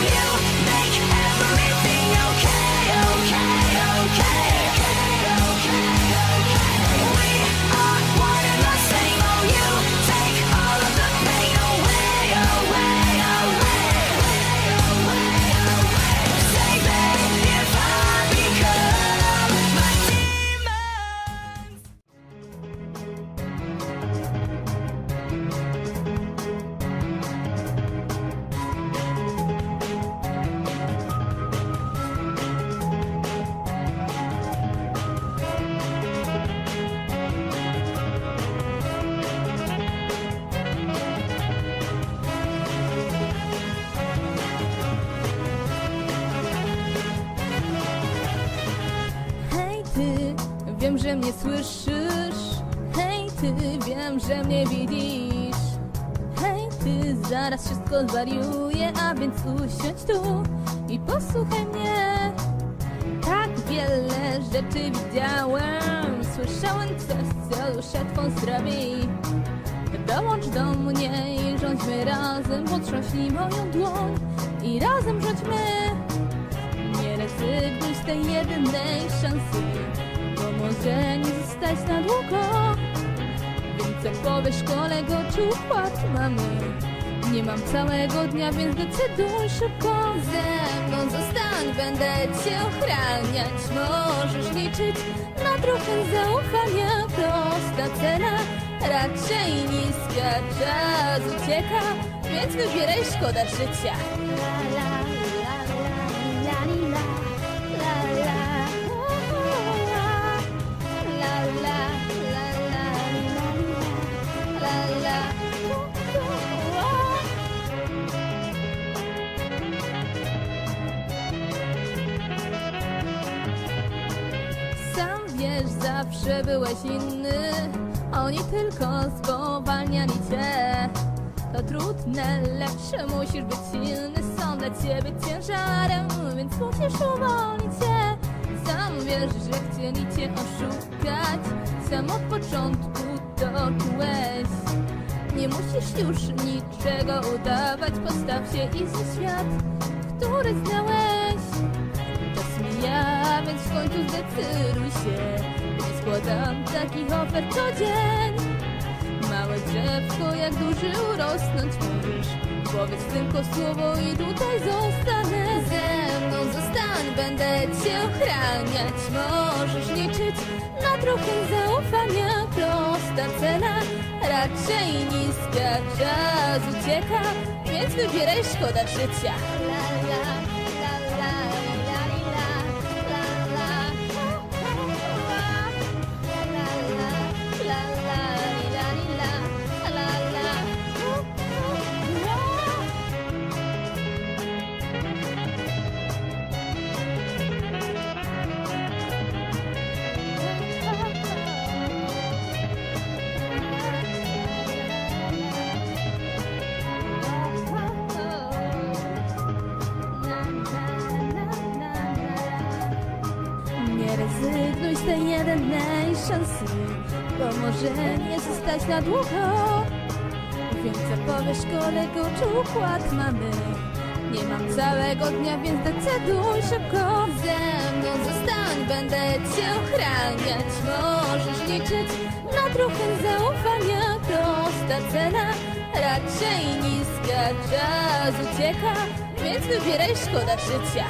you że mnie słyszysz. Hej ty, wiem, że mnie widzisz. Hej ty, zaraz wszystko zwariuję A więc usiądź tu i posłuchaj mnie. Tak wiele rzeczy widziałem. Słyszałem coś, co duszę twą zdrowi Dołącz do mnie i rządźmy razem. Potrząśnij moją dłoń i razem rządźmy nie rezygnuj z tej jedynej szansy Może nie zostać na długo. Więc jak powiesz kolego, czy układ mamy? Nie mam całego dnia, więc decyduj szybko. Ze mną zostań, będę cię ochraniać. Możesz liczyć na trochę zaufania. Prosta cena, raczej niska. Czas ucieka, więc wybieraj, szkoda życia wiesz, zawsze byłeś inny. Oni tylko spowalniali cię. To trudne, lepsze, musisz być silny. Są dla ciebie ciężarem, więc musisz uwolnić się. Sam wiesz, że chcieli cię oszukać. Sam od początku to czułeś. Nie musisz już niczego udawać. Postaw się i za świat, który znałeś Mija, więc w końcu zdecyduj się. Nie składam takich ofert co dzień. Małe drzewko, jak duży urosnąć możesz. Powiedz tylko słowo i tutaj zostanę. Ze mną zostań, będę cię ochraniać. Możesz liczyć na trochę zaufania. Prosta cena, raczej niska. Czas ucieka, więc wybieraj, szkoda życia. La, la Nie rezygnuj z tej jedynej szansy Bo może nie zostać na długo. Więc co powiesz kolego, czy układ mamy. Nie mam całego dnia, więc decyduj szybko. Ze mną zostań, będę cię ochraniać. Możesz liczyć na trochę zaufania. Prosta cena, raczej niska Czas ucieka, więc wybieraj, szkoda życia